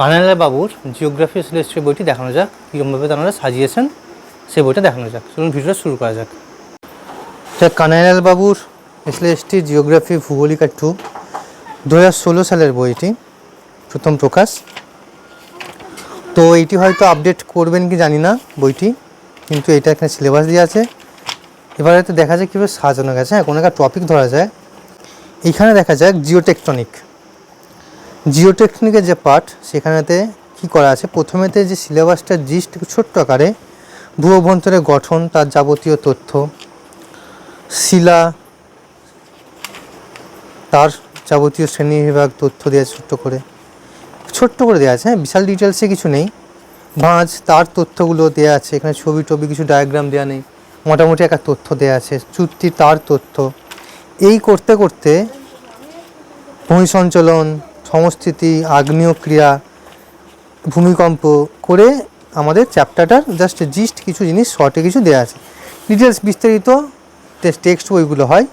কানাইলাল বাবুর জিওগ্রাফি সিলেস্ট্রি বইটি দেখানো যাক, কীরকমভাবে তারা সাজিয়েছেন সেই বইটা দেখানো যাক। চলুন ভিডিওটা শুরু করা যাক। এটা কানাইলাল বাবুর এসএলএসটি জিওগ্রাফি ভূগোলিকা টু দু ষোলো সালের বইটি, প্রথম প্রকাশ। তো এইটি হয়তো আপডেট করবেন কি জানি না বইটি, কিন্তু এটা এখানে সিলেবাস দিয়ে আছে। এবারে তো দেখা যায় কীভাবে সাজানো গেছে। হ্যাঁ কোনো একটা টপিক ধরা যায়। এইখানে দেখা যাক জিওটেকটনিক জিওটেকনিকের যে পার্ট সেখানেতে কি করা আছে? প্রথমেতে যে সিলেবাসটা জিস্ট ছোট্ট আকারে ভূ অভ্যন্তরের গঠন, তার যাবতীয় তথ্য, শিলা, তার যাবতীয় শ্রেণি বিভাগ তথ্য দেওয়া ছোট্ট করে। ছোট্ট করে দেওয়া আছে হ্যাঁ বিশাল ডিটেলসে কিছু নেই। ভাঁজ, তার তথ্যগুলো দেওয়া আছে, এখানে ছবি টবি কিছু ডায়াগ্রাম দেওয়া নেই। মোটামুটি একটা তথ্য দেওয়া আছে, চুক্তি, তার তথ্য। এই করতে করতে ভূমিসঞ্চলন সমস্থিতি আগ্নেয় ক্রিয়া ভূমিকম্প করে আমাদের চ্যাপ্টারটার জাস্ট জিস্ট কিছু জিনিস শর্টে কিছু দেওয়া আছে। ডিটেলস বিস্তারিত টেক্সট বইগুলো হয়।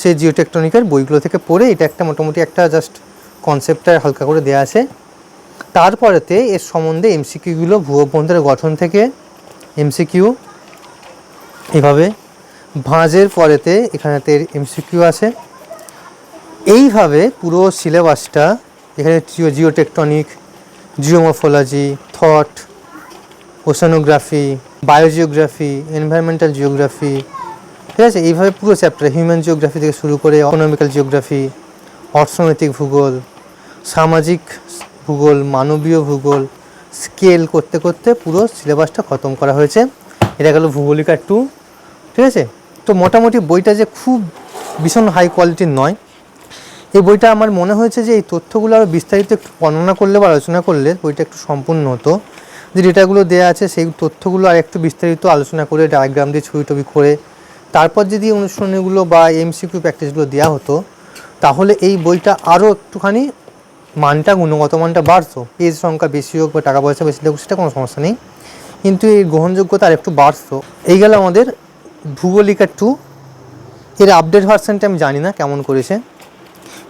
সেই জিওটেকটনিকের বইগুলো থেকে পড়ে এটা একটা মোটামুটি একটা জাস্ট কনসেপ্টটা হালকা করে দেওয়া আছে। তারপরেতে এর সম্বন্ধে এমসিকিউগুলো ভূ অভ্যন্তরের গঠন থেকে এমসিকিউ এভাবে। ভাঁজের পরেতে এখানেতে এমসিকিউ আছে। এইভাবে পুরো সিলেবাসটা এখানে geo geotectonic geomorphology thought oceanography biogeography environmental geography ঠিক আছে? এইভাবে পুরো চ্যাপ্টার হিউম্যান জিওগ্রাফি থেকে শুরু করে ইকোনমিক্যাল জিওগ্রাফি অর্থনৈতিক ভূগোল, সামাজিক ভূগোল, মানবীয় ভূগোল স্কেল করতে করতে পুরো সিলেবাসটা খতম করা হয়েছে। এটা গেল ভূগোলিকা টু ঠিক আছে? তো মোটামুটি বইটা যে খুব ভীষণ হাই কোয়ালিটির নয় এই বইটা আমার মনে হয়েছে যে এই তথ্যগুলো আরও বিস্তারিত একটু বর্ণনা করলে বা আলোচনা করলে বইটা একটু সম্পূর্ণ হতো। যে ডেটাগুলো দেওয়া আছে, সেই তথ্যগুলো আর একটু বিস্তারিত আলোচনা করে ডায়াগ্রাম দিয়ে ছবি টবি করে তারপর যদি অনুশীলনীগুলো বা এমসিকিউ প্র্যাকটিসগুলো দেওয়া হতো, তাহলে এই বইটা আরও একটুখানি মানটা, গুণগত মানটা বাড়তো। পেজ সংখ্যা বেশি হোক বা টাকা পয়সা বেশি হোক সেটা কোনো সমস্যা নেই। কিন্তু এই গ্রহণযোগ্যতা আর একটু বাড়তো। এই গেল আমাদের ভূগোলিকা টু এর আপডেট ভার্সনটা আমি জানি না কেমন করেছে।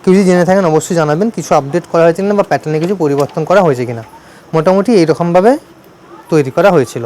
কেউ যদি জেনে থাকেন, অবশ্যই জানাবেন কিছু আপডেট করা হয়েছে কিনা বা প্যাটার্নে কিছু পরিবর্তন করা হয়েছে কিনা। মোটামুটি এইরকমভাবে তৈরি করা হয়েছিল।